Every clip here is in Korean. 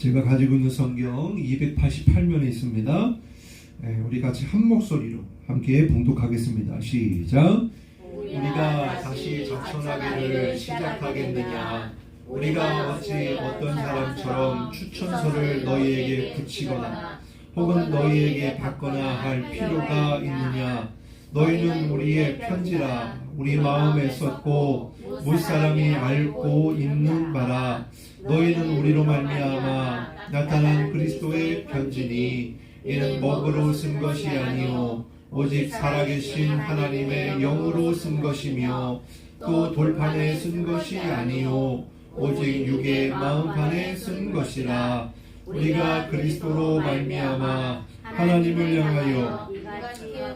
제가 가지고 있는 성경 288면에 있습니다. 예, 우리 같이 한 목소리로 함께 봉독하겠습니다. 시작. 우리가 다시 자천하기를 시작하겠느냐? 우리가 어찌 어떤 사람처럼 추천서를 너희에게 붙이거나 혹은 너희에게 받거나 할 필요가 있느냐? 너희는 우리의 편지라 우리 마음에 썼고 못 사람이 알고 있는 바라. 너희는 우리로 말미암아 나타난 그리스도의 편지니 이는 먹으로 쓴 것이 아니요 오직 살아계신 하나님의 영으로 쓴 것이며 또 돌판에 쓴 것이 아니요 오직 육의 마음판에 쓴 것이라. 우리가 그리스도로 말미암아 하나님을 향하여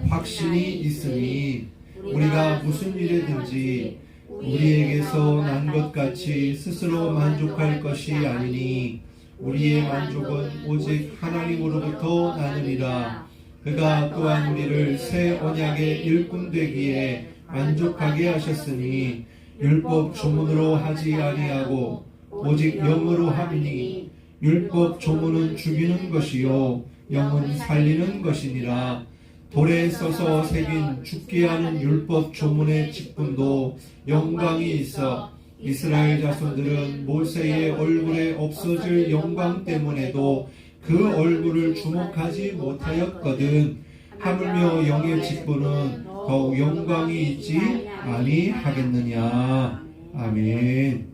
확신이 있으니 우리가 무슨 일에든지 우리에게서 난 것 같이 스스로 만족할 것이 아니니 우리의 만족은 오직 하나님으로부터 나느니라. 그가 또한 우리를 새 언약의 일꾼 되기에 만족하게 하셨으니 율법 조문으로 하지 아니하고 오직 영으로 함이니 율법 조문은 죽이는 것이요 영은 살리는 것이니라 돌에 써서 새긴 죽게 하는 율법 조문의 직분도 영광이 있어 이스라엘 자손들은 모세의 얼굴에 없어질 영광 때문에도 그 얼굴을 주목하지 못하였거든. 하물며 영의 직분은 더욱 영광이 있지 아니하겠느냐. 아멘.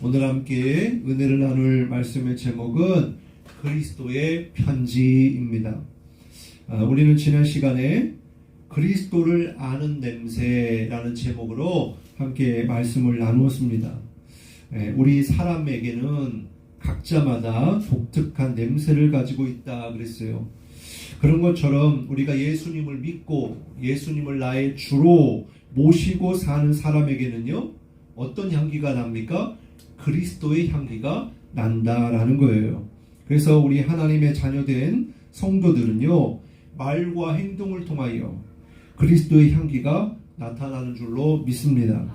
오늘 함께 은혜를 나눌 말씀의 제목은 그리스도의 편지입니다. 아, 우리는 지난 시간에 그리스도를 아는 냄새라는 제목으로 함께 말씀을 나누었습니다. 예, 우리 사람에게는 각자마다 독특한 냄새를 가지고 있다 그랬어요. 그런 것처럼 우리가 예수님을 믿고 예수님을 나의 주로 모시고 사는 사람에게는요, 어떤 향기가 납니까? 그리스도의 향기가 난다라는 거예요. 그래서 우리 하나님의 자녀된 성도들은요, 말과 행동을 통하여 그리스도의 향기가 나타나는 줄로 믿습니다.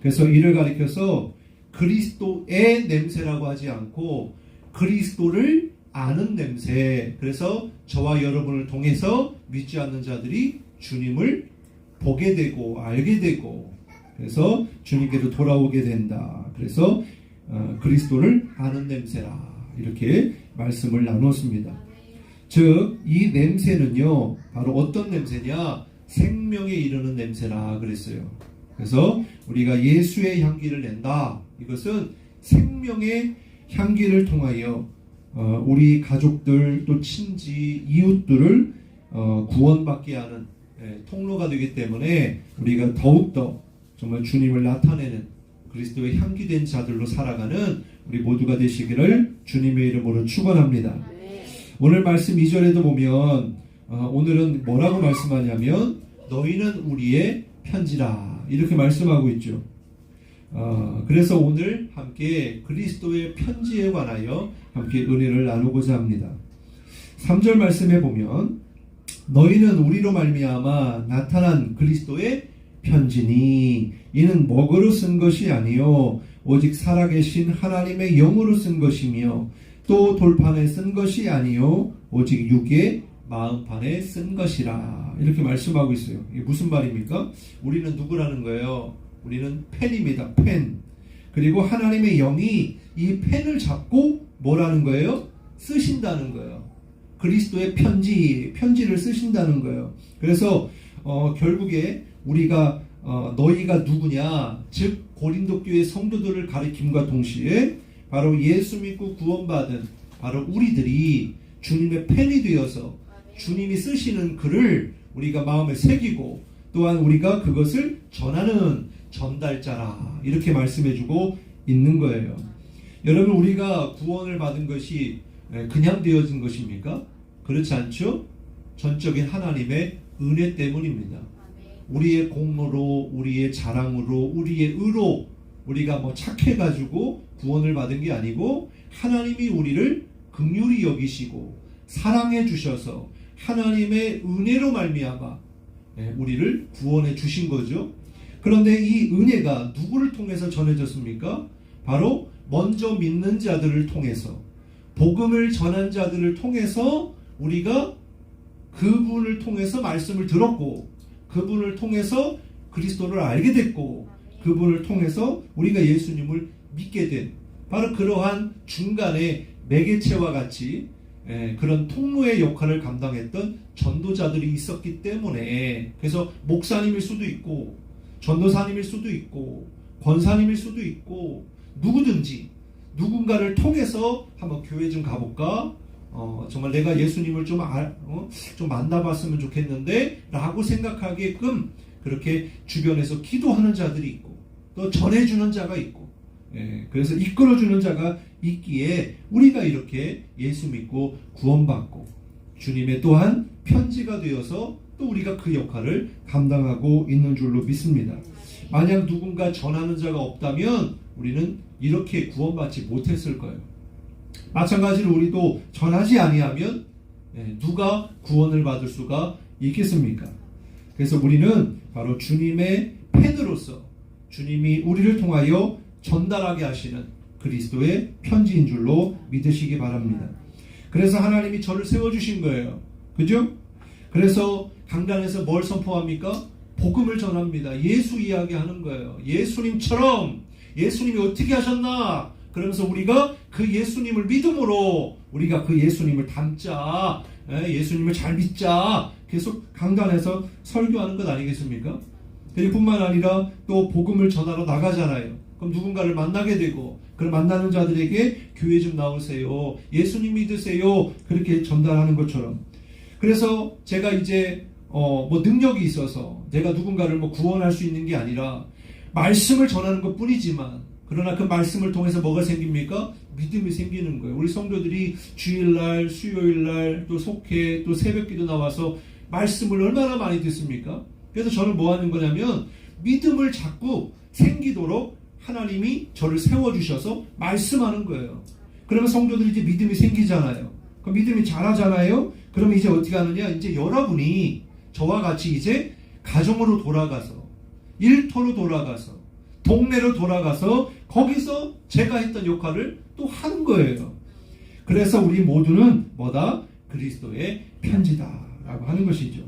그래서 이를 가리켜서 그리스도의 냄새라고 하지 않고 그리스도를 아는 냄새. 그래서 저와 여러분을 통해서 믿지 않는 자들이 주님을 보게 되고 알게 되고 그래서 주님께로 돌아오게 된다. 그래서 어, 그리스도를 아는 냄새라 이렇게 말씀을 나눴습니다. 즉, 이 냄새는요, 바로 어떤 냄새냐? 생명에 이르는 냄새라 그랬어요. 그래서 우리가 예수의 향기를 낸다. 이것은 생명의 향기를 통하여 어, 우리 가족들 또 친지 이웃들을 어, 구원받게 하는 예, 통로가 되기 때문에 우리가 더욱더 정말 주님을 나타내는 그리스도의 향기된 자들로 살아가는 우리 모두가 되시기를 주님의 이름으로 축원합니다. 오늘 말씀 2절에도 보면 어, 오늘은 뭐라고 말씀하냐면 너희는 우리의 편지라 이렇게 말씀하고 있죠. 어, 그래서 오늘 함께 그리스도의 편지에 관하여 함께 은혜를 나누고자 합니다. 3절 말씀에 보면 너희는 우리로 말미암아 나타난 그리스도의 편지니 이는 먹으로 쓴 것이 아니요 오직 살아계신 하나님의 영으로 쓴 것이며 또 돌판에 쓴 것이 아니요 오직 육의 마음판에 쓴 것이라 이렇게 말씀하고 있어요. 이게 무슨 말입니까? 우리는 누구라는 거예요? 우리는 펜입니다. 펜. 그리고 하나님의 영이 이 펜을 잡고 뭐라는 거예요? 쓰신다는 거예요. 그리스도의 편지, 편지를 쓰신다는 거예요. 그래서 어, 결국에 우리가 어, 너희가 누구냐, 즉 고린도 교회 성도들을 가리킴과 동시에 바로 예수 믿고 구원받은 바로 우리들이 주님의 펜이 되어서 주님이 쓰시는 글을 우리가 마음에 새기고 또한 우리가 그것을 전하는 전달자라 이렇게 말씀해주고 있는 거예요. 여러분 우리가 구원을 받은 것이 그냥 되어진 것입니까? 그렇지 않죠? 전적인 하나님의 은혜 때문입니다. 우리의 공로로, 우리의 자랑으로, 우리의 의로 우리가 뭐 착해가지고 구원을 받은 게 아니고 하나님이 우리를 극률히 여기시고 사랑해 주셔서 하나님의 은혜로 말미암아 예, 우리를 구원해 주신 거죠. 그런데 이 은혜가 누구를 통해서 전해졌습니까? 바로 먼저 믿는 자들을 통해서 복음을 전한 자들을 통해서 우리가 그분을 통해서 말씀을 들었고 그분을 통해서 그리스도를 알게 됐고 그분을 통해서 우리가 예수님을 믿게 된 바로 그러한 중간에 매개체와 같이 예, 그런 통로의 역할을 감당했던 전도자들이 있었기 때문에 그래서 목사님일 수도 있고 전도사님일 수도 있고 권사님일 수도 있고 누구든지 누군가를 통해서 한번 교회 좀 가볼까? 어, 정말 내가 예수님을 좀, 알, 어? 좀 만나봤으면 좋겠는데 라고 생각하게끔 그렇게 주변에서 기도하는 자들이 있고 또 전해주는 자가 있고 예, 그래서 이끌어주는 자가 있기에 우리가 이렇게 예수 믿고 구원받고 주님의 또한 편지가 되어서 또 우리가 그 역할을 감당하고 있는 줄로 믿습니다. 만약 누군가 전하는 자가 없다면 우리는 이렇게 구원받지 못했을 거예요. 마찬가지로 우리도 전하지 아니하면 예, 누가 구원을 받을 수가 있겠습니까? 그래서 우리는 바로 주님의 팬으로서 주님이 우리를 통하여 전달하게 하시는 그리스도의 편지인 줄로 믿으시기 바랍니다. 그래서 하나님이 저를 세워주신 거예요. 그죠? 그래서 강단에서 뭘 선포합니까? 복음을 전합니다. 예수 이야기 하는 거예요. 예수님처럼 예수님이 어떻게 하셨나? 그러면서 우리가 그 예수님을 믿음으로 우리가 그 예수님을 닮자. 예, 예수님을 잘 믿자. 계속 강단에서 설교하는 것 아니겠습니까? 뿐만 아니라 또 복음을 전하러 나가잖아요. 그럼 누군가를 만나게 되고 그 만나는 자들에게 교회 좀 나오세요. 예수님 믿으세요. 그렇게 전달하는 것처럼. 그래서 제가 이제 어 뭐 능력이 있어서 내가 누군가를 뭐 구원할 수 있는 게 아니라 말씀을 전하는 것 뿐이지만 그러나 그 말씀을 통해서 뭐가 생깁니까? 믿음이 생기는 거예요. 우리 성도들이 주일날, 수요일날, 또 속회, 또 새벽기도 나와서 말씀을 얼마나 많이 듣습니까? 그래서 저는 뭐 하는 거냐면 믿음을 자꾸 생기도록 하나님이 저를 세워주셔서 말씀하는 거예요. 그러면 성도들이 이제 믿음이 생기잖아요. 그 믿음이 자라잖아요. 그러면 이제 어떻게 하느냐? 이제 여러분이 저와 같이 이제 가정으로 돌아가서 일터로 돌아가서 동네로 돌아가서 거기서 제가 했던 역할을 또 하는 거예요. 그래서 우리 모두는 뭐다? 그리스도의 편지다라고 하는 것이죠.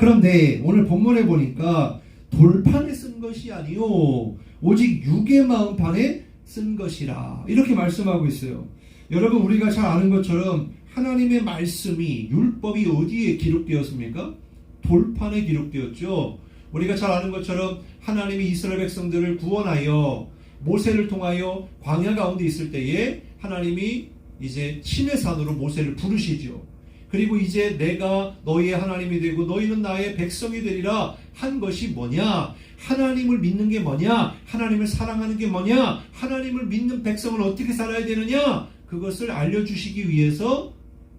그런데 오늘 본문에 보니까 돌판에 쓴 것이 아니요 오직 육의 마음 판에 쓴 것이라 이렇게 말씀하고 있어요. 여러분 우리가 잘 아는 것처럼 하나님의 말씀이 율법이 어디에 기록되었습니까? 돌판에 기록되었죠. 우리가 잘 아는 것처럼 하나님이 이스라엘 백성들을 구원하여 모세를 통하여 광야 가운데 있을 때에 하나님이 이제 신의 산으로 모세를 부르시죠. 그리고 이제 내가 너희의 하나님이 되고 너희는 나의 백성이 되리라 한 것이 뭐냐? 하나님을 믿는 게 뭐냐? 하나님을 사랑하는 게 뭐냐? 하나님을 믿는 백성은 어떻게 살아야 되느냐? 그것을 알려주시기 위해서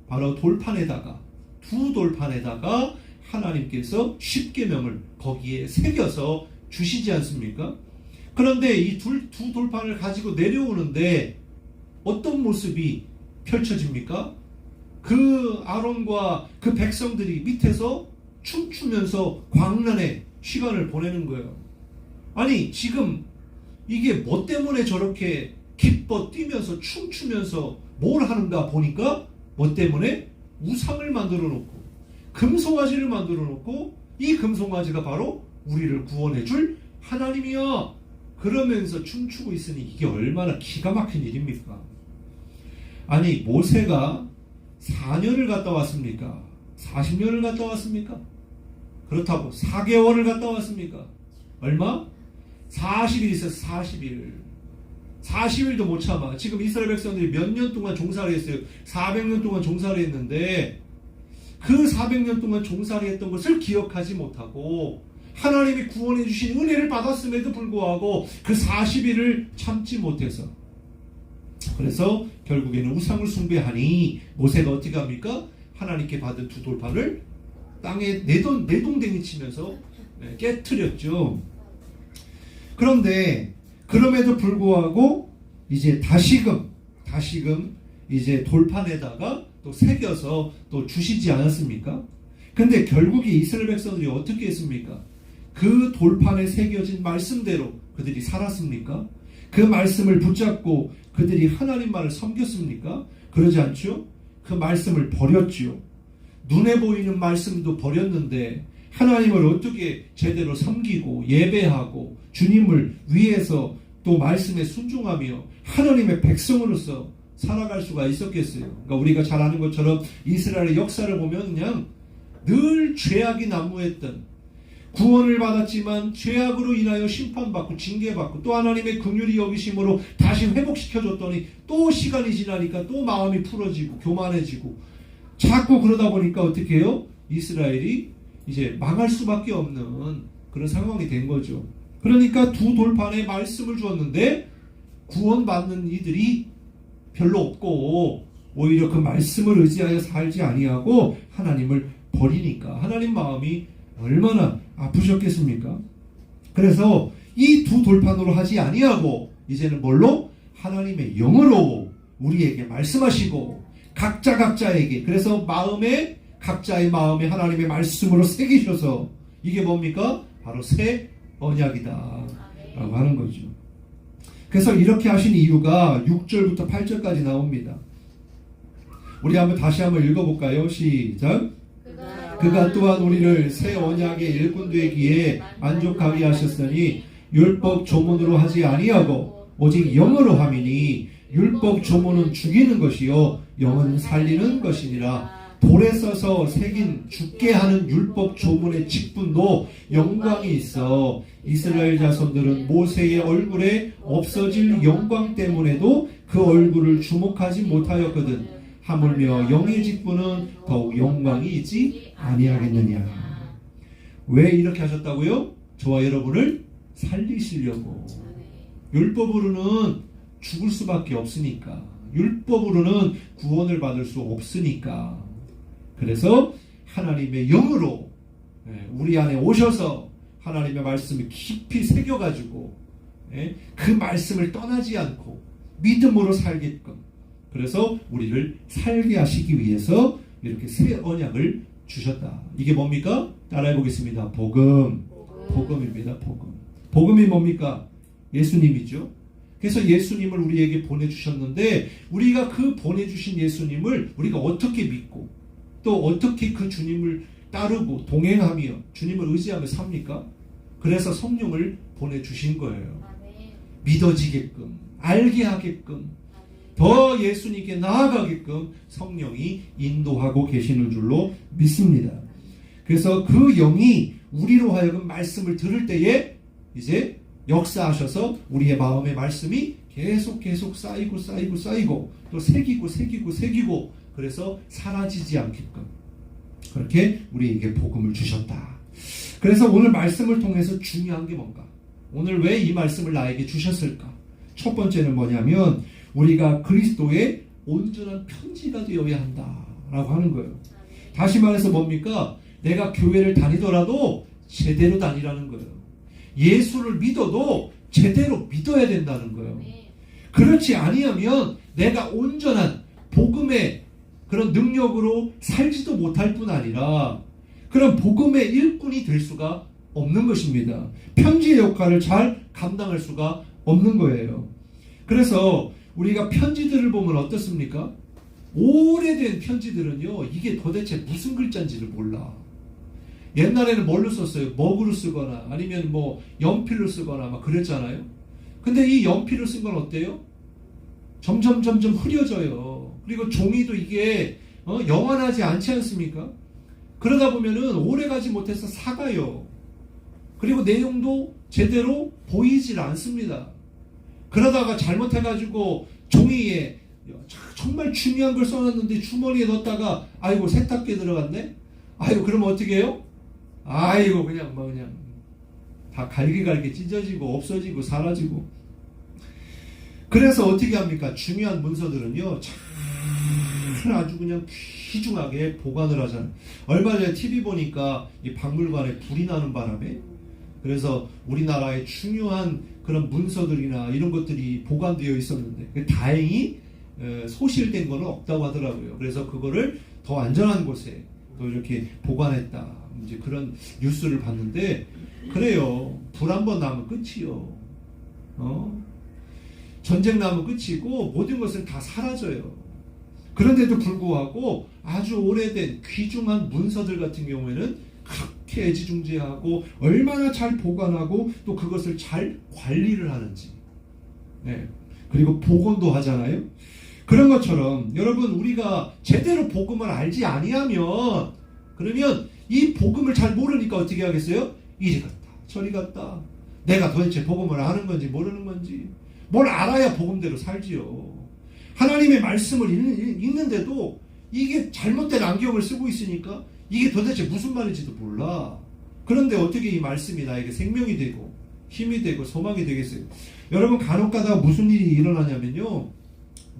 바로 돌판에다가 두 돌판에다가 하나님께서 십계명을 거기에 새겨서 주시지 않습니까? 그런데 이두 돌판을 가지고 내려오는데 어떤 모습이 펼쳐집니까? 그 아론과 그 백성들이 밑에서 춤추면서 광란의 시간을 보내는 거예요. 아니 지금 이게 뭐 때문에 저렇게 기뻐 뛰면서 춤추면서 뭘 하는가 보니까 뭐 때문에 우상을 만들어 놓고 금송아지를 만들어 놓고 이 금송아지가 바로 우리를 구원해 줄 하나님이야. 그러면서 춤추고 있으니 이게 얼마나 기가 막힌 일입니까? 아니 모세가 4년을 갔다 왔습니까? 40년을 갔다 왔습니까? 그렇다고 4개월을 갔다 왔습니까? 얼마? 40일 있었어 40일 40일도 못 참아 지금 이스라엘 백성들이 몇 년 동안 종살이 했어요 400년 동안 종살이 했는데 그 400년 동안 종살이 했던 것을 기억하지 못하고 하나님이 구원해 주신 은혜를 받았음에도 불구하고 그 40일을 참지 못해서 그래서 결국에는 우상을 숭배하니 모세가 어떻게 합니까? 하나님께 받은 두 돌판을 땅에 내동, 내동댕이 치면서 네, 깨뜨렸죠. 그런데 그럼에도 불구하고 이제 다시금 다시금 이제 돌판에다가 또 새겨서 또 주시지 않았습니까? 근데 결국에 이스라엘 백성들이 어떻게 했습니까? 그 돌판에 새겨진 말씀대로 그들이 살았습니까? 그 말씀을 붙잡고 그들이 하나님 말을 섬겼습니까? 그러지 않죠? 그 말씀을 버렸지요. 눈에 보이는 말씀도 버렸는데 하나님을 어떻게 제대로 섬기고 예배하고 주님을 위해서 또 말씀에 순종하며 하나님의 백성으로서 살아갈 수가 있었겠어요. 그러니까 우리가 잘 아는 것처럼 이스라엘의 역사를 보면 그냥 늘 죄악이 난무했던 구원을 받았지만 죄악으로 인하여 심판받고 징계받고 또 하나님의 긍휼히 여기심으로 다시 회복시켜 줬더니 또 시간이 지나니까 또 마음이 풀어지고 교만해지고 자꾸 그러다 보니까 어떻게 해요? 이스라엘이 이제 망할 수밖에 없는 그런 상황이 된 거죠. 그러니까 두 돌판에 말씀을 주었는데 구원받는 이들이 별로 없고 오히려 그 말씀을 의지하여 살지 아니하고 하나님을 버리니까 하나님 마음이 얼마나 아프셨겠습니까? 그래서 이 두 돌판으로 하지 아니하고 이제는 뭘로 하나님의 영으로 우리에게 말씀하시고 각자 각자에게 그래서 마음에 각자의 마음에 하나님의 말씀으로 새기셔서 이게 뭡니까? 바로 새 언약이다 라고 하는 거죠. 그래서 이렇게 하신 이유가 6절부터 8절까지 나옵니다. 우리 한번 다시 한번 읽어볼까요? 시작. 그가 또한 우리를 새 언약의 일꾼 되기에 만족하게 하셨으니 율법 조문으로 하지 아니하고 오직 영으로 함이니 율법 조문은 죽이는 것이요 영은 살리는 것이니라. 돌에 써서 새긴 죽게 하는 율법 조문의 직분도 영광이 있어. 이스라엘 자손들은 모세의 얼굴에 없어질 영광 때문에도 그 얼굴을 주목하지 못하였거든. 하물며 영의 직분은 더욱 영광이 있지 아니하겠느냐? 왜 이렇게 하셨다고요? 저와 여러분을 살리시려고. 율법으로는 죽을 수밖에 없으니까. 율법으로는 구원을 받을 수 없으니까. 그래서 하나님의 영으로 예, 우리 안에 오셔서 하나님의 말씀을 깊이 새겨가지고 예, 그 말씀을 떠나지 않고 믿음으로 살게끔. 그래서 우리를 살게 하시기 위해서 이렇게 새 언약을 주셨다. 이게 뭡니까? 따라해 보겠습니다. 복음. 복음입니다. 복음. 복음이 뭡니까? 예수님이죠. 그래서 예수님을 우리에게 보내주셨는데 우리가 그 보내주신 예수님을 우리가 어떻게 믿고 또 어떻게 그 주님을 따르고 동행하며 주님을 의지하며 삽니까? 그래서 성령을 보내주신 거예요. 믿어지게끔 알게 하게끔 더 예수님께 나아가게끔 성령이 인도하고 계시는 줄로 믿습니다. 그래서 그 영이 우리로 하여금 말씀을 들을 때에 이제 역사하셔서 우리의 마음의 말씀이 계속 계속 쌓이고 쌓이고 쌓이고 또 새기고 새기고 새기고 그래서 사라지지 않게끔 그렇게 우리에게 복음을 주셨다. 그래서 오늘 말씀을 통해서 중요한 게 뭔가? 오늘 왜 이 말씀을 나에게 주셨을까? 첫 번째는 뭐냐면 우리가 그리스도의 온전한 편지가 되어야 한다라고 하는 거예요. 다시 말해서 뭡니까? 내가 교회를 다니더라도 제대로 다니라는 거예요. 예수를 믿어도 제대로 믿어야 된다는 거예요. 그렇지 아니하면 내가 온전한 복음의 그런 능력으로 살지도 못할 뿐 아니라 그런 복음의 일꾼이 될 수가 없는 것입니다. 편지의 역할을 잘 감당할 수가 없는 거예요. 그래서 우리가 편지들을 보면 어떻습니까? 오래된 편지들은요, 이게 도대체 무슨 글자인지를 몰라. 옛날에는 뭘로 썼어요? 먹으로 쓰거나 아니면 뭐 연필로 쓰거나 막 그랬잖아요. 근데 이 연필로 쓴건 어때요? 점점 점점 흐려져요. 그리고 종이도 이게 어, 영원하지 않지 않습니까? 그러다 보면은 오래 가지 못해서 사가요. 그리고 내용도 제대로 보이질 않습니다. 그러다가 잘못해가지고 종이에 정말 중요한 걸 써놨는데 주머니에 넣었다가 아이고 세탁기에 들어갔네? 아이고 그러면 어떻게 해요? 아이고 그냥 뭐 그냥 다 갈기갈기 찢어지고 없어지고 사라지고 그래서 어떻게 합니까? 중요한 문서들은요 잘 아주 그냥 귀중하게 보관을 하잖아요. 얼마 전에 TV 보니까 이 박물관에 불이 나는 바람에 그래서 우리나라의 중요한 그런 문서들이나 이런 것들이 보관되어 있었는데 다행히 에, 소실된 거는 없다고 하더라고요. 그래서 그거를 더 안전한 곳에 또 이렇게 보관했다. 이제 그런 뉴스를 봤는데 그래요. 불 한 번 나면 끝이요. 어? 전쟁 나면 끝이고 모든 것은 다 사라져요. 그런데도 불구하고 아주 오래된 귀중한 문서들 같은 경우에는 그렇게 애지중지하고 얼마나 잘 보관하고 또 그것을 잘 관리를 하는지. 네. 그리고 복원도 하잖아요. 그런 것처럼 여러분 우리가 제대로 복음을 알지 아니하면 그러면 이 복음을 잘 모르니까 어떻게 하겠어요? 이리 갔다 저리 갔다 내가 도대체 복음을 아는 건지 모르는 건지 뭘 알아야 복음대로 살지요. 하나님의 말씀을 읽- 읽는데도 이게 잘못된 안경을 쓰고 있으니까 이게 도대체 무슨 말인지도 몰라. 그런데 어떻게 이 말씀이 나에게 생명이 되고 힘이 되고 소망이 되겠어요? 여러분 간혹 가다가 무슨 일이 일어나냐면요.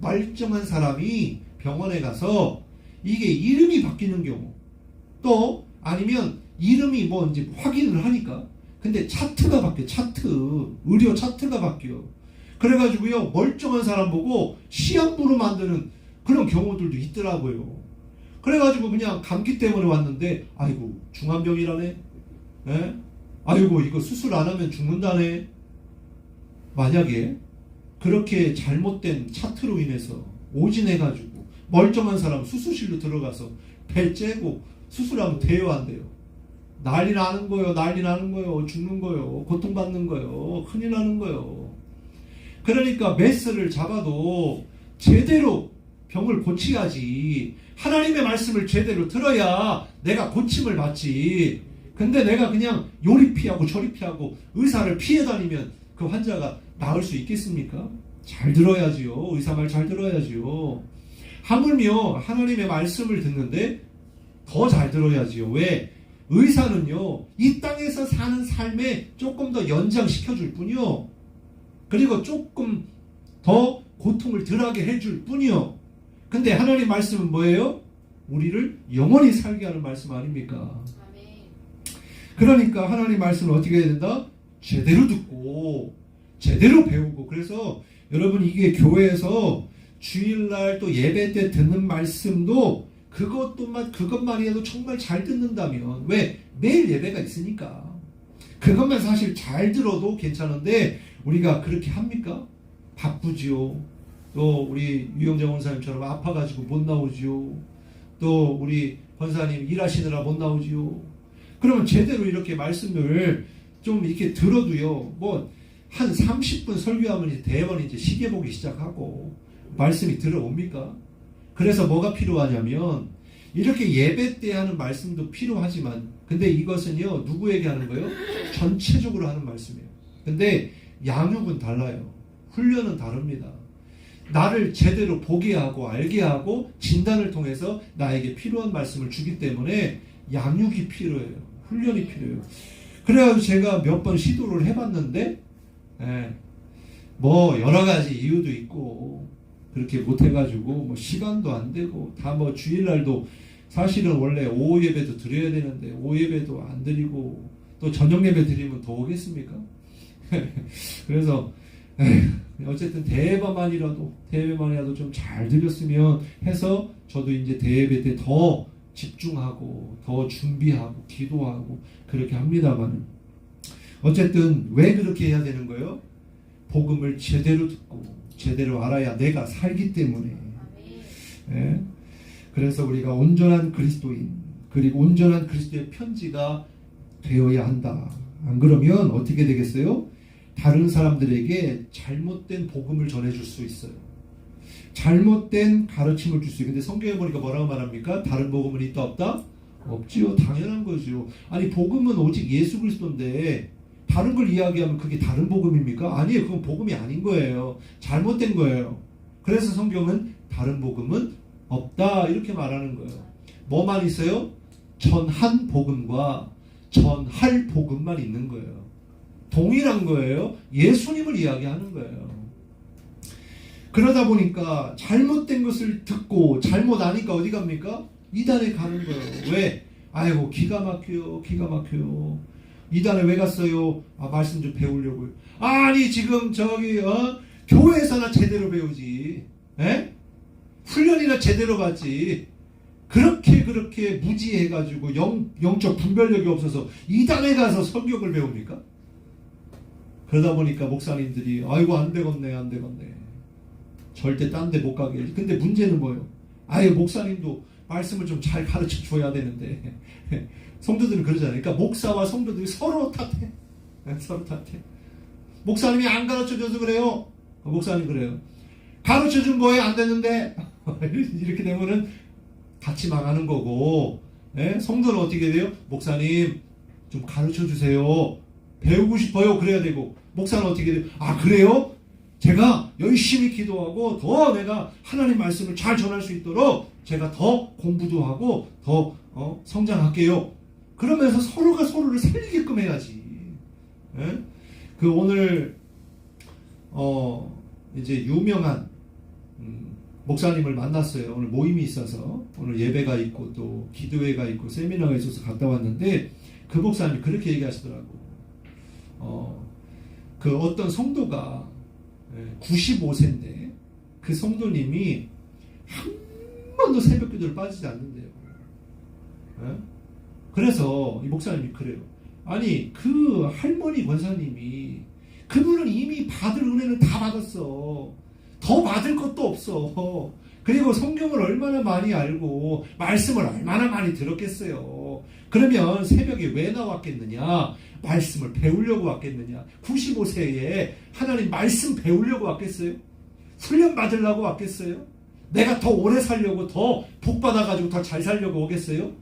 멀쩡한 사람이 병원에 가서 이게 이름이 바뀌는 경우 또 아니면 이름이 뭐 이제 확인을 하니까 근데 차트가 바뀌어 차트 의료 차트가 바뀌어 그래가지고요 멀쩡한 사람 보고 시한부로 만드는 그런 경우들도 있더라고요 그래가지고 그냥 감기 때문에 왔는데 아이고 중환병이라네 예? 아이고 이거 수술 안 하면 죽는다네 만약에 그렇게 잘못된 차트로 인해서 오진해가지고 멀쩡한 사람 수술실로 들어가서 배 째고 수술하면 돼요 안 돼요? 난리 나는 거예요 난리 나는 거예요 죽는 거예요 고통받는 거예요 큰일 나는 거예요 그러니까 메스를 잡아도 제대로 병을 고치야지 하나님의 말씀을 제대로 들어야 내가 고침을 받지 근데 내가 그냥 요리 피하고 저리 피하고 의사를 피해 다니면 그 환자가 나을 수 있겠습니까? 잘 들어야지요. 의사 말 잘 들어야지요. 하물며 하나님의 말씀을 듣는데 더 잘 들어야지요. 왜? 의사는요, 이 땅에서 사는 삶에 조금 더 연장시켜 줄 뿐이요. 그리고 조금 더 고통을 덜하게 해줄 뿐이요. 근데 하나님 말씀은 뭐예요? 우리를 영원히 살게 하는 말씀 아닙니까? 그러니까 하나님 말씀을 어떻게 해야 된다? 제대로 듣고 제대로 배우고 그래서 여러분 이게 교회에서 주일날 또 예배 때 듣는 말씀도 그것도만 그것만이라도 정말 잘 듣는다면 왜 매일 예배가 있으니까 그것만 사실 잘 들어도 괜찮은데 우리가 그렇게 합니까? 바쁘지요. 또 우리 유영재 원사님처럼 아파가지고 못 나오지요. 또 우리 권사님 일하시느라 못 나오지요. 그러면 제대로 이렇게 말씀을 좀 이렇게 들어도요, 뭐, 한 30분 설교하면 이제 대번 이제 시계 보기 시작하고, 말씀이 들어옵니까? 그래서 뭐가 필요하냐면, 이렇게 예배 때 하는 말씀도 필요하지만, 근데 이것은요, 누구에게 하는 거예요? 전체적으로 하는 말씀이에요. 근데 양육은 달라요. 훈련은 다릅니다. 나를 제대로 보게 하고 알게 하고 진단을 통해서 나에게 필요한 말씀을 주기 때문에 양육이 필요해요. 훈련이 필요해요. 그래가지고 제가 몇 번 시도를 해봤는데, 예, 뭐 여러 가지 이유도 있고 그렇게 못해가지고 뭐 시간도 안 되고 다 뭐 주일날도 사실은 원래 오후 예배도 드려야 되는데 오후 예배도 안 드리고 또 저녁 예배 드리면 더 오겠습니까? 그래서 에휴, 어쨌든 대회만이라도 대회만이라도 좀 잘 드렸으면 해서 저도 이제 대회배 때더 집중하고 더 준비하고 기도하고 그렇게 합니다만 어쨌든 왜 그렇게 해야 되는 거예요? 복음을 제대로 듣고 제대로 알아야 내가 살기 때문에. 예? 그래서 우리가 온전한 그리스도인 그리고 온전한 그리스도의 편지가 되어야 한다. 안 그러면 어떻게 되겠어요? 다른 사람들에게 잘못된 복음을 전해줄 수 있어요. 잘못된 가르침을 줄 수. 근데 성경에 보니까 뭐라고 말합니까? 다른 복음은 있다 없다? 없지요. 당연한 거죠. 아니 복음은 오직 예수 그리스도인데 다른 걸 이야기하면 그게 다른 복음입니까? 아니에요. 그건 복음이 아닌 거예요. 잘못된 거예요. 그래서 성경은 다른 복음은 없다 이렇게 말하는 거예요. 뭐만 있어요? 전한 복음과 전할 복음만 있는 거예요. 동일한 거예요. 예수님을 이야기하는 거예요. 그러다 보니까 잘못된 것을 듣고 잘못 아니까 어디 갑니까? 이단에 가는 거예요. 왜? 아이고 기가 막혀요. 기가 막혀요. 이단에 왜 갔어요? 아 말씀 좀 배우려고요. 아니 지금 저기 어? 교회에서나 제대로 배우지. 에? 훈련이나 제대로 받지. 그렇게 그렇게 무지해가지고 영, 영적 분별력이 없어서 이단에 가서 성경을 배웁니까? 그러다 보니까 목사님들이 아이고 안 되겠네 안 되겠네 절대 딴 데 못 가게 근데 문제는 뭐예요? 아예 목사님도 말씀을 좀 잘 가르쳐 줘야 되는데 성도들은 그러잖아요. 그러니까 목사와 성도들이 서로 탓해. 네, 서로 탓해. 목사님이 안 가르쳐 줘서 그래요. 어, 목사님 그래요. 가르쳐 준 거에 안 됐는데 이렇게 되면은 같이 망하는 거고 예? 성도는 어떻게 돼요? 목사님 좀 가르쳐 주세요. 배우고 싶어요. 그래야 되고 목사는 어떻게 돼요? 아 그래요? 제가 열심히 기도하고 더 내가 하나님 말씀을 잘 전할 수 있도록 제가 더 공부도 하고 더 어, 성장할게요. 그러면서 서로가 서로를 살리게끔 해야지. 예? 그 오늘 어 이제 유명한 음, 목사님을 만났어요. 오늘 모임이 있어서 오늘 예배가 있고 또 기도회가 있고 세미나가 있어서 갔다 왔는데 그 목사님이 그렇게 얘기하시더라고. 어, 그 어떤 성도가 95세인데 그 성도님이 한 번도 새벽 기도를 빠지지 않는데요. 예? 그래서 이 목사님이 그래요. 아니 그 할머니 권사님이 그분은 이미 받을 은혜는 다 받았어. 더 받을 것도 없어. 그리고 성경을 얼마나 많이 알고 말씀을 얼마나 많이 들었겠어요. 그러면 새벽에 왜 나왔겠느냐? 말씀을 배우려고 왔겠느냐? 95세에 하나님 말씀 배우려고 왔겠어요? 훈련 받으려고 왔겠어요? 내가 더 오래 살려고 더 복 받아가지고 더 잘 살려고 오겠어요?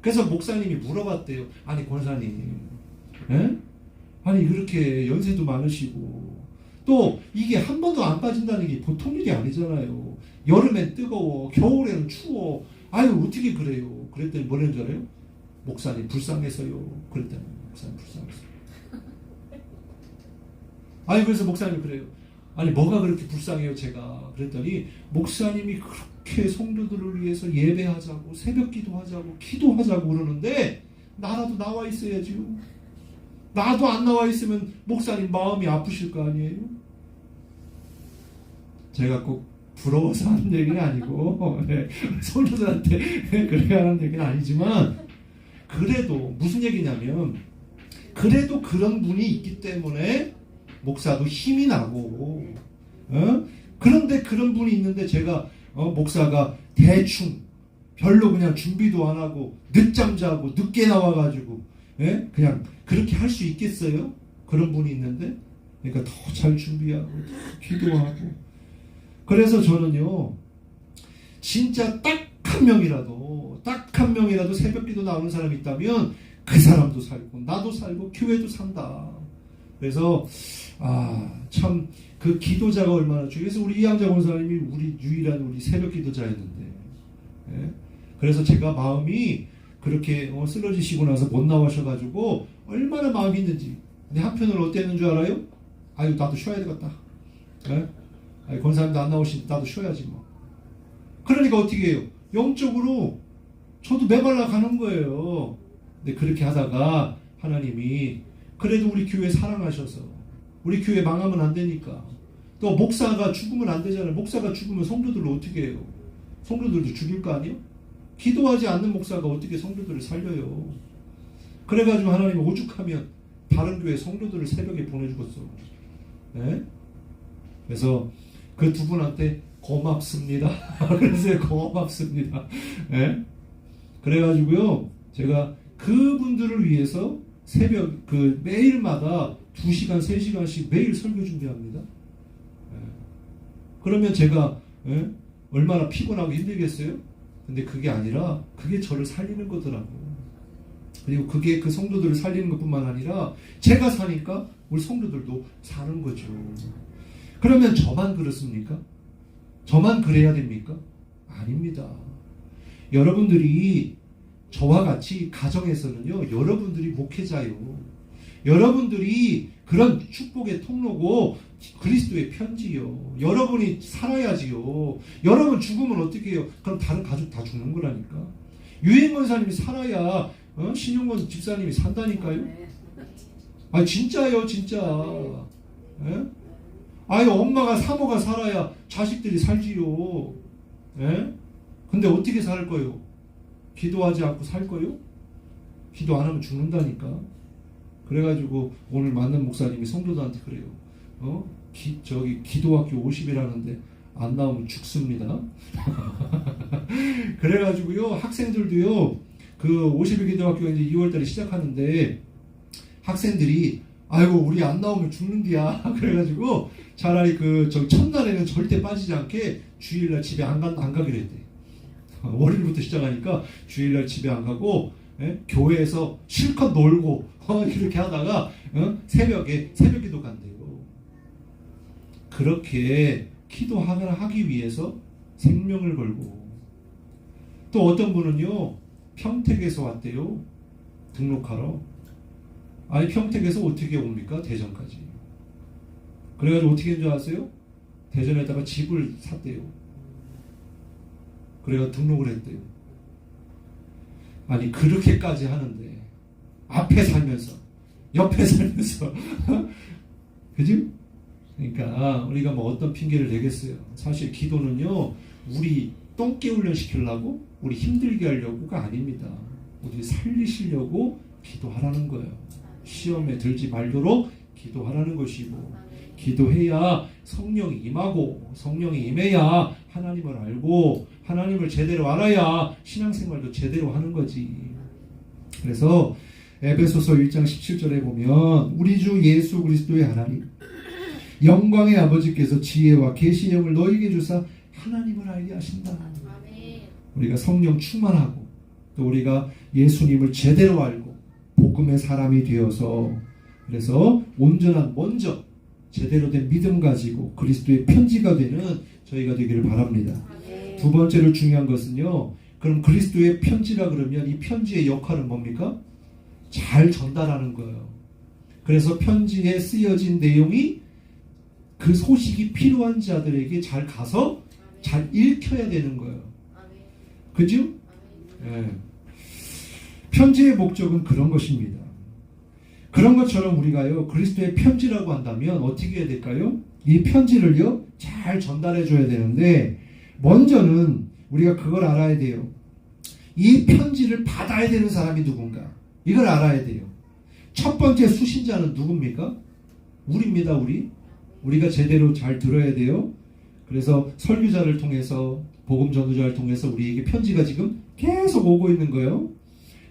그래서 목사님이 물어봤대요. 아니 권사님, 예? 아니 그렇게 연세도 많으시고 또 이게 한 번도 안 빠진다는 게 보통 일이 아니잖아요. 여름엔 뜨거워, 겨울에는 추워. 아유 어떻게 그래요? 그랬더니 뭐라는 줄 알아요? 목사님 불쌍해서요. 그랬더니 목사님 불쌍해서. 아니 그래서 목사님 그래요. 아니 뭐가 그렇게 불쌍해요 제가 그랬더니 목사님이 그렇게 성도들을 위해서 예배하자고 새벽 기도하자고 기도하자고 그러는데 나라도 나와 있어야지요. 나도 안 나와 있으면 목사님 마음이 아프실 거 아니에요? 제가 꼭 부러워서 하는 얘기는 아니고 네, 성도들한테 그래야 하는 얘기는 아니지만 그래도 무슨 얘기냐면 그래도 그런 분이 있기 때문에 목사도 힘이 나고 어? 그런데 그런 분이 있는데 제가 어, 목사가 대충 별로 그냥 준비도 안 하고 늦잠 자고 늦게 나와가지고 예? 그냥 그렇게 할 수 있겠어요? 그런 분이 있는데 그러니까 더 잘 준비하고 더 기도하고 그래서 저는요 진짜 딱 한 명이라도 딱 한 명이라도 새벽기도 나오는 사람이 있다면 그 사람도 살고 나도 살고 교회도 산다. 그래서 아 참 그 기도자가 얼마나 중요해서 우리 이양자 권사님이 우리 유일한 우리 새벽 기도자였는데 예? 그래서 제가 마음이 그렇게 어, 쓰러지시고 나서 못 나와셔가지고 얼마나 마음이 있는지 근데 한편으로 어땠는 줄 알아요? 아유 나도 쉬어야 되겠다 예? 아유, 권사님도 안 나오시니 나도 쉬어야지 뭐 그러니까 어떻게 해요? 영적으로 저도 메말라 가는 거예요 근데 그렇게 하다가 하나님이 그래도 우리 교회 사랑하셔서 우리 교회 망하면 안 되니까 또 목사가 죽으면 안 되잖아요. 목사가 죽으면 성도들을 어떻게 해요? 성도들도 죽일 거 아니에요? 기도하지 않는 목사가 어떻게 성도들을 살려요? 그래가지고 하나님 오죽하면 다른 교회 성도들을 새벽에 보내주겠어. 네? 그래서 그 두 분한테 고맙습니다. 그래서 고맙습니다. 네? 그래가지고요, 제가 그분들을 위해서 새벽 그 매일마다 2시간, 3시간씩 매일 설교 준비합니다. 예. 그러면 제가 예? 얼마나 피곤하고 힘들겠어요? 근데 그게 아니라 그게 저를 살리는 거더라고. 그리고 그게 그 성도들을 살리는 것뿐만 아니라 제가 사니까 우리 성도들도 사는 거죠. 그러면 저만 그렇습니까? 저만 그래야 됩니까? 아닙니다. 여러분들이 저와 같이 가정에서는요, 여러분들이 목회자요. 여러분들이 그런 축복의 통로고 그리스도의 편지요. 여러분이 살아야지요. 여러분 죽으면 어떻게 해요? 그럼 다른 가족 다 죽는 거라니까. 유행권사님이 살아야 어? 신용권 집사님이 산다니까요. 아 진짜요, 진짜. 예? 아유 엄마가 사모가 살아야 자식들이 살지요. 예? 근데 어떻게 살 거요? 기도하지 않고 살 거요? 기도 안 하면 죽는다니까. 그래가지고 오늘 만난 목사님이 성도들한테 그래요. 어? 기, 저기 기도학교 50이라는데 안 나오면 죽습니다. 그래가지고요 학생들도요 그 50일 기도학교 이제 2월달에 시작하는데 학생들이 아이고 우리 안 나오면 죽는디야 그래가지고 차라리 그 저 첫날에는 절대 빠지지 않게 주일날 집에 안, 간, 안 가기로 했대. 월요일부터 시작하니까 주일날 집에 안 가고 예? 교회에서 실컷 놀고 어, 이렇게 하다가 어? 새벽에 새벽 기도 간대요. 그렇게 기도하거나 하기 위해서 생명을 걸고 또 어떤 분은요 평택에서 왔대요 등록하러 아니 평택에서 어떻게 옵니까 대전까지 그래가지고 어떻게 된 줄 아세요? 대전에다가 집을 샀대요 그래가 등록을 했대요 아니 그렇게까지 하는데 앞에 살면서 옆에 살면서 그죠? 그러니까 우리가 뭐 어떤 핑계를 대겠어요. 사실 기도는요, 우리 똥개 훈련 시키려고, 우리 힘들게 하려고가 아닙니다. 우리 살리시려고 기도하라는 거예요. 시험에 들지 말도록 기도하라는 것이고, 기도해야 성령이 임하고, 성령이 임해야 하나님을 알고, 하나님을 제대로 알아야 신앙생활도 제대로 하는 거지. 그래서 에베소서 1장 17절에 보면 우리 주 예수 그리스도의 하나님 영광의 아버지께서 지혜와 계시형을 너희에게 주사 하나님을 알게 하신다. 우리가 성령 충만하고 또 우리가 예수님을 제대로 알고 복음의 사람이 되어서 그래서 온전한 먼저 제대로 된 믿음 가지고 그리스도의 편지가 되는 저희가 되기를 바랍니다. 두 번째로 중요한 것은요. 그럼 그리스도의 편지라 그러면 이 편지의 역할은 뭡니까? 잘 전달하는 거예요. 그래서 편지에 쓰여진 내용이 그 소식이 필요한 자들에게 잘 가서 잘 읽혀야 되는 거예요. 그죠? 예. 편지의 목적은 그런 것입니다. 그런 것처럼 우리가요, 그리스도의 편지라고 한다면 어떻게 해야 될까요? 이 편지를요, 잘 전달해 줘야 되는데, 먼저는 우리가 그걸 알아야 돼요. 이 편지를 받아야 되는 사람이 누군가. 이걸 알아야 돼요. 첫 번째 수신자는 누굽니까? 우리입니다, 우리. 우리가 제대로 잘 들어야 돼요. 그래서 설교자를 통해서 복음 전도자를 통해서 우리에게 편지가 지금 계속 오고 있는 거예요.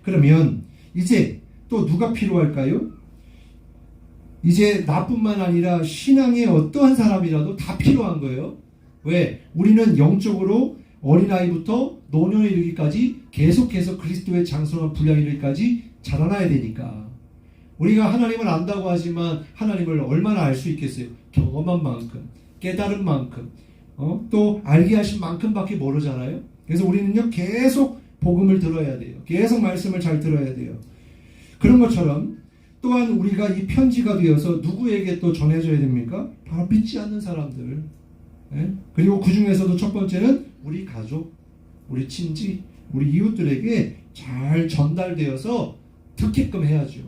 그러면 이제 또 누가 필요할까요? 이제 나뿐만 아니라 신앙의 어떠한 사람이라도 다 필요한 거예요. 왜? 우리는 영적으로 어린아이부터 노년에 이르기까지 계속해서 그리스도의 장성한 분량에 이르기까지 자라나야 되니까. 우리가 하나님을 안다고 하지만 하나님을 얼마나 알 수 있겠어요? 경험한 만큼, 깨달은 만큼, 어? 또 알게 하신 만큼밖에 모르잖아요. 그래서 우리는요 계속 복음을 들어야 돼요. 계속 말씀을 잘 들어야 돼요. 그런 것처럼 또한 우리가 이 편지가 되어서 누구에게 또 전해져야 됩니까? 바로 믿지 않는 사람들. 예? 그리고 그 중에서도 첫 번째는 우리 가족, 우리 친지, 우리 이웃들에게 잘 전달되어서 듣게끔 해야죠.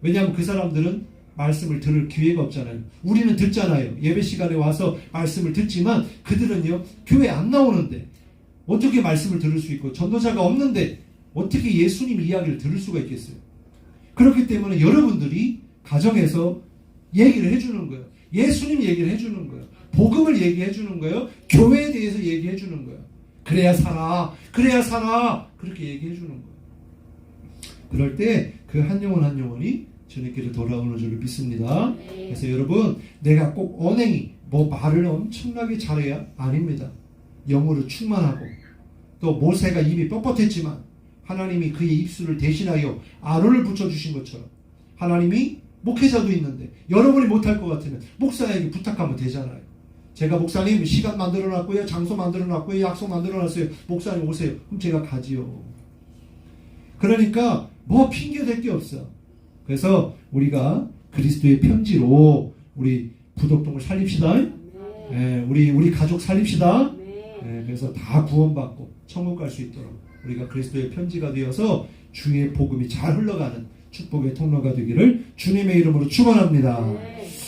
왜냐하면 그 사람들은 말씀을 들을 기회가 없잖아요. 우리는 듣잖아요. 예배 시간에 와서 말씀을 듣지만 그들은요, 교회 안 나오는데 어떻게 말씀을 들을 수 있고 전도자가 없는데 어떻게 예수님 이야기를 들을 수가 있겠어요? 그렇기 때문에 여러분들이 가정에서 얘기를 해주는 거예요. 예수님 얘기를 해주는 거예요. 복음을 얘기해 주는 거예요. 교회에 대해서 얘기해 주는 거예요. 그래야 살아. 그래야 살아. 그렇게 얘기해 주는 거예요. 그럴 때 그 한 영혼 한 영혼이 주님께로 돌아오는 줄을 믿습니다. 네. 그래서 여러분 내가 꼭 언행이 뭐 말을 엄청나게 잘해야 아닙니다. 영으로 충만하고 또 모세가 입이 뻣뻣했지만 하나님이 그의 입술을 대신하여 아론을 붙여 주신 것처럼 하나님이 목회자도 있는데 여러분이 못할 것 같으면 목사에게 부탁하면 되잖아요. 제가 목사님 시간 만들어 놨고요. 장소 만들어 놨고요. 약속 만들어 놨어요. 목사님 오세요. 그럼 제가 가지요. 그러니까 뭐 핑계 댈 게 없어. 그래서 우리가 그리스도의 편지로 우리 부덕동을 살립시다. 예, 우리 우리 가족 살립시다. 예, 그래서 다 구원받고 천국 갈 수 있도록 우리가 그리스도의 편지가 되어서 주의 복음이 잘 흘러가는 축복의 통로가 되기를 주님의 이름으로 축원합니다.